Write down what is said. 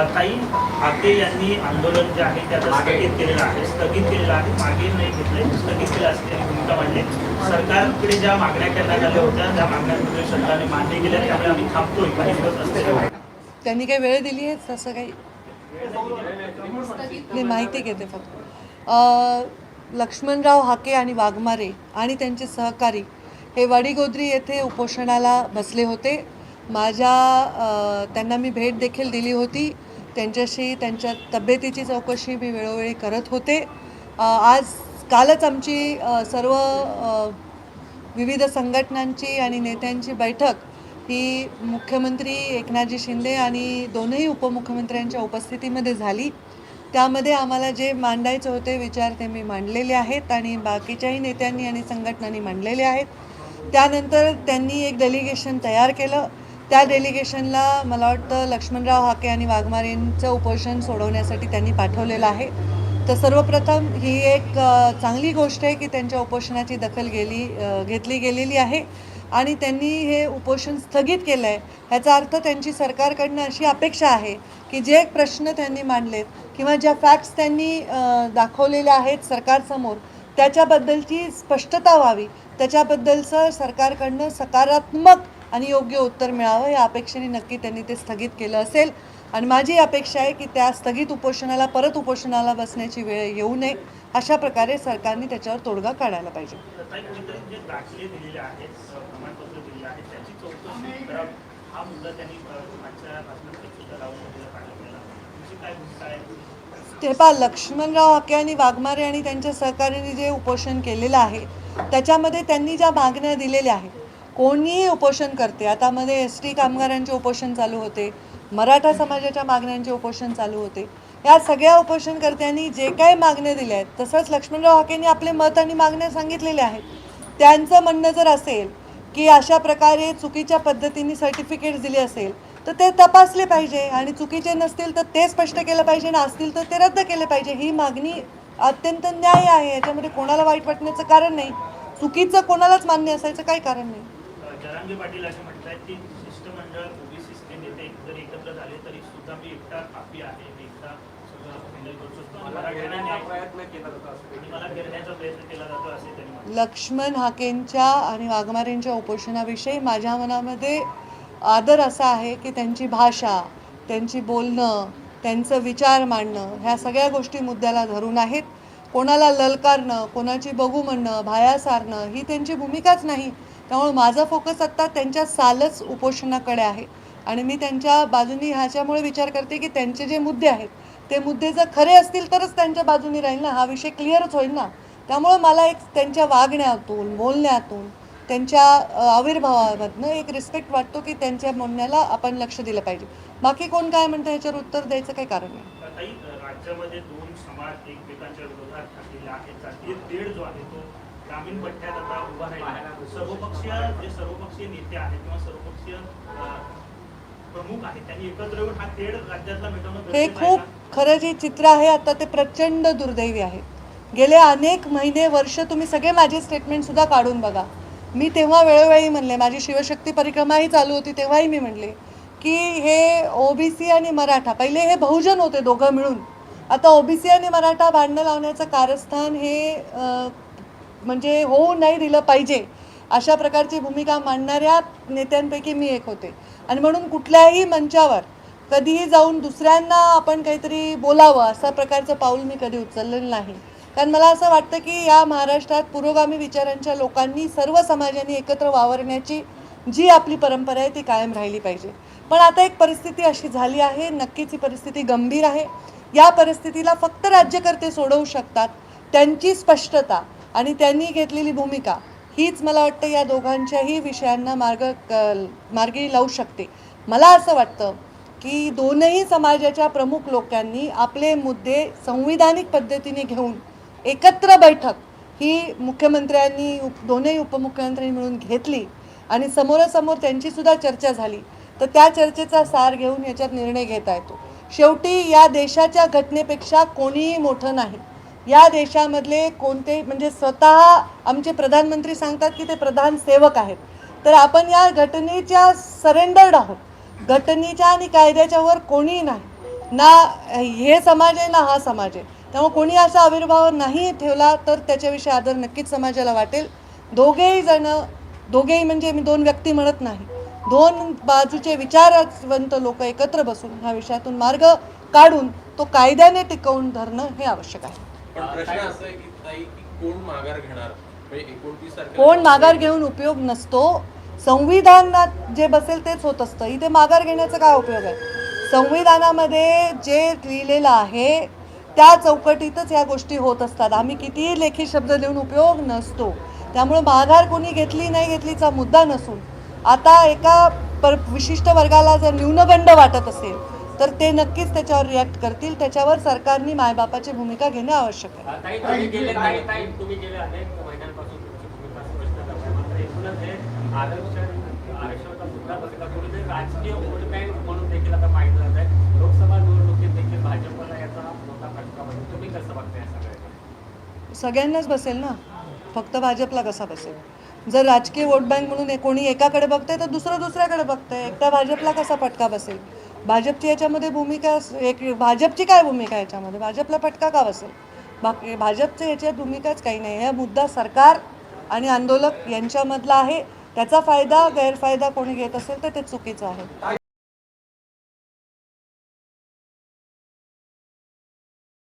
ताई हाके यांनी आंदोलन जे आहे ते आता स्थगित केलेलं आहे. स्थगित केलेलं आहे. मागे नाही घेतलंय. स्थगित केलं असं त्यांनी भूमिका मांडली. सरकारकडे ज्या मागण्या करण्यात आल्या होत्या त्या मागण्यांमध्ये सरकारने मान्य केल्या. त्यामुळे आम्ही थांबतोय. काही दिवस असते. त्यांनी काही वेळ दिली आहे? तसं काही नाही माहिती घेते फक्त. अ, लक्ष्मणराव हाके आणि वाघमारे आणि त्यांचे सहकारी हे वडीगोद्री येथे उपोषणाला बसले होते. माझ्या त्यांना मी भेट देखील दिली होती. त्यांच्याशी त्यांच्या तब्येतीची चौकशी मी वेळोवेळी करत होते. आज कालच आमची सर्व विविध संघटनांची आणि नेत्यांची बैठक ही मुख्यमंत्री एकनाथजी शिंदे आणि दोनही उपमुख्यमंत्र्यांच्या उपस्थितीमध्ये झाली. त्यामध्ये आम्हाला जे मांडायचे होते विचार ते मी मांडलेले आहेत आणि बाकीच्याही नेत्यांनी आणि संघटनांनी मांडलेले आहेत. त्यानंतर त्यांनी एक डेलिगेशन तयार केलं. त्या डेलिगेशनला मला वाटतं लक्ष्मणराव हाके आणि वाघमारेंचं उपोषण सोडवण्यासाठी त्यांनी पाठवलेलं आहे. तर सर्वप्रथम ही एक चांगली गोष्ट आहे की त्यांच्या उपोषणाची दखल गेली घेतली गेलेली आहे. आणि त्यांनी हे उपोषण स्थगित केलं आहे ह्याचा अर्थ त्यांची सरकारकडनं अशी अपेक्षा आहे की जे प्रश्न त्यांनी मांडलेत किंवा ज्या फॅक्ट्स त्यांनी दाखवलेल्या आहेत सरकारसमोर त्याच्याबद्दलची स्पष्टता व्हावी. त्याच्याबद्दलचं सरकारकडनं सकारात्मक आणि योग्य उत्तर मिळावं या अपेक्षेने नक्की त्यांनी ते स्थगित केलं असेल. आणि माझी अपेक्षा आहे की त्या स्थगित उपोषणाला परत उपोषणाला बसण्याची वेळ येऊ नये अशा प्रकारे सरकारने त्याच्यावर तोडगा काढायला पाहिजे. ते पहा लक्ष्मणराव हाके आणि वाघमारे आणि त्यांच्या सहकार्याने जे उपोषण केलेलं आहे त्याच्यामध्ये त्यांनी ज्या मागण्या दिलेल्या आहेत कोणीही उपोषण करते. आता मध्ये एस टी कामगारांचे उपोषण चालू होते. मराठा समाजाच्या मागण्यांचे उपोषण चालू होते. या सगळ्या उपोषणकर्त्यांनी जे काही मागण्या दिल्या आहेत तसंच लक्ष्मणराव हाकेंनी आपले मत आणि मागण्या सांगितलेल्या आहेत. त्यांचं म्हणणं जर असेल की अशा प्रकारे चुकीच्या पद्धतीने सर्टिफिकेट्स दिले असेल तर ते तपासले पाहिजे. आणि चुकीचे नसतील तर ते स्पष्ट केलं पाहिजे आणि असतील तर ते रद्द केले पाहिजे. ही मागणी अत्यंत न्याय आहे. याच्यामध्ये कोणाला वाईट वाटण्याचं कारण नाही. चुकीचं कोणालाच मान्य असायचं काही कारण नाही. जरांगे पाटील असे म्हणतात की शिष्टमंडळ ओबीसी नेते जरी एकत्र झाले तरी सुद्धा मी एकटा कापी आहे. मी एकटा. लक्ष्मण हाकेंच्या आणि वाघमारेंच्या उपोषणाविषयी माझ्या मनामध्ये आदर असा आहे की त्यांची भाषा त्यांची बोलणं त्यांचं विचार मांडणं ह्या सगळ्या गोष्टी मुद्द्याला धरून आहेत. कोणाला ललकारणं कोणाची बघू म्हणणं भाया सारणं ही त्यांची भूमिकाच नाही. त्यामुळे माझा फोकस आत्ता त्यांच्या सालच उपोषणाकडे आहे. आणि मी त्यांच्या बाजूनी ह्याच्यामुळे विचार करते की त्यांचे जे मुद्दे आहेत ते मुद्दे जर खरे असतील तरच त्यांच्या बाजूनी राहील ना? हा विषय क्लिअरच होईल ना? त्यामुळं मला एक त्यांच्या वागण्यातून बोलण्यातून त्यांच्या आविर्भावामधनं एक रिस्पेक्ट वाटतो की त्यांच्या म्हणण्याला आपण लक्ष दिलं पाहिजे. बाकी कोण काय म्हणतं ह्याच्यावर उत्तर द्यायचं काही कारण नाही. राज्यामध्ये दोन समाज एकमेकांच्या विरोधात आहे जो आहे तो ग्रामीण पट्ट्यात आता उभा राहिला सर्वपक्षीय जे सर्वपक्षीय नेते आहेत किंवा सर्वपक्षीय प्रमुख आहेत त्यांनी एकत्र येऊन हा तेढ राज्यातला मिटवणं हे खूप? खरं जे चित्र आहे आता ते प्रचंड दुर्दैवी आहे. गेले अनेक महिने वर्ष तुम्ही सगळे माझे स्टेटमेंट सुद्धा काढून बघा. मी तेव्हा वेळोवेळी म्हणले माझी शिवशक्ती परिक्रमाही चालू होती तेव्हाही मी म्हणले की हे ओबीसी आणि मराठा पहिले हे बहुजन होते दोघं मिळून. आता ओबीसी आणि मराठा भांडणं लावण्याचं कारस्थान हे म्हणजे होऊ नाही दिलं पाहिजे अशा प्रकारची भूमिका मांडणाऱ्या नेत्यांपैकी मी एक होते. आणि म्हणून कुठल्याही मंचावर कधीही जाऊन दुसऱ्यांना आपण काहीतरी बोलावं अशा प्रकारचं पाऊल मी कधी उचललेलं नाही. कारण मला असं वाटतं की या महाराष्ट्रात पुरोगामी विचारांच्या लोकांनी सर्व समाजांनी एकत्र वावरण्याची जी आपली परंपरा आहे ती कायम राहिली पाहिजे. पण आता एक परिस्थिती अशी झाली आहे नक्कीच ही परिस्थिती गंभीर आहे. या परिस्थितीला फक्त राज्यकर्ते सोडवू शकतात त्यांची स्पष्टता आणि त्यांनी घेतलेली भूमिका हीच मला वाटतं या दोघांच्याही विषयांना मार्ग क मार्गी लावू शकते. मला असं वाटतं की दोनही समाजाच्या प्रमुख लोकांनी आपले मुद्दे संविधानिक पद्धतीने घेऊन एकत्र बैठक ही मुख्यमंत्र्यांनी उप दोनही उपमुख्यमंत्र्यांनी मिळून घेतली आणि समोरासमोर त्यांचीसुद्धा चर्चा झाली तर त्या चर्चेचा सार घेऊन याच्यात निर्णय घेता येतो. शेवटी या देशाच्या घटनेपेक्षा कोणीही मोठं नाही. या देशामधले कोणते म्हणजे स्वतः आमचे प्रधानमंत्री सांगतात की ते प्रधान सेवक आहेत. तर आपण या घटनेच्या सरेंडर्ड आहोत. घटनेच्या आणि कायद्याच्या वर कोणीही नाही. ना हे समाज आहे ना हा समाज आहे. त्यामुळे कोणी असा आविर्भाव नाही ठेवला तर त्याच्याविषयी आदर नक्कीच समाजाला वाटेल. दोघेही जण दोघेही म्हणजे मी दोन व्यक्ती म्हणत नाही. दोन बाजूचे विचारवंत लोक एकत्र बसून ह्या विषयातून मार्ग काढून तो कायद्याने टिकवून धरणं हे आवश्यक आहे. पण प्रश्न असा आहे की ताई की कोण माघार घेणार? म्हणजे एकोणतीस तारखेला कोण माघार घेऊन उपयोग नसतो. संविधानात जे बसेल तेच होत असतं. इथे माघार घेण्याचा काय उपयोग आहे? संविधानामध्ये जे लिहिलेलं आहे त्या चौकटीतच या गोष्टी होत असतात. आम्ही कितीही लेखी शब्द लिहून उपयोग नसतो. त्यामुळे माघार कोणी घेतली नाही घेतलीचा मुद्दा नसून. आता एका पर विशिष्ट वर्गाला जर न्यूनगंड वाटत असेल तर ते नक्कीच त्याच्यावर रिॲक्ट करतील. त्याच्यावर सरकारने मायबापाची भूमिका घेणं आवश्यक आहे. सगळ्यांनाच बसेल ना? फक्त भाजपला कसा बसेल? जर राजकीय वोट बँक म्हणून कोणी एकाकडे बघतंय तर दुसरं दुसऱ्याकडे बघतंय. एकटा भाजपला कसा फटका बसेल? भाजपची याच्यामध्ये भूमिका एक भाजपची काय भूमिका याच्यामध्ये? भाजपला फटका का बसेल? बाकी भाजपचं याच्यात भूमिकाच काही नाही. हा मुद्दा सरकार आणि आंदोलक यांच्यामधला आहे. त्याचा फायदा गैरफायदा कोणी घेत असेल तर ते चुकीचं आहे.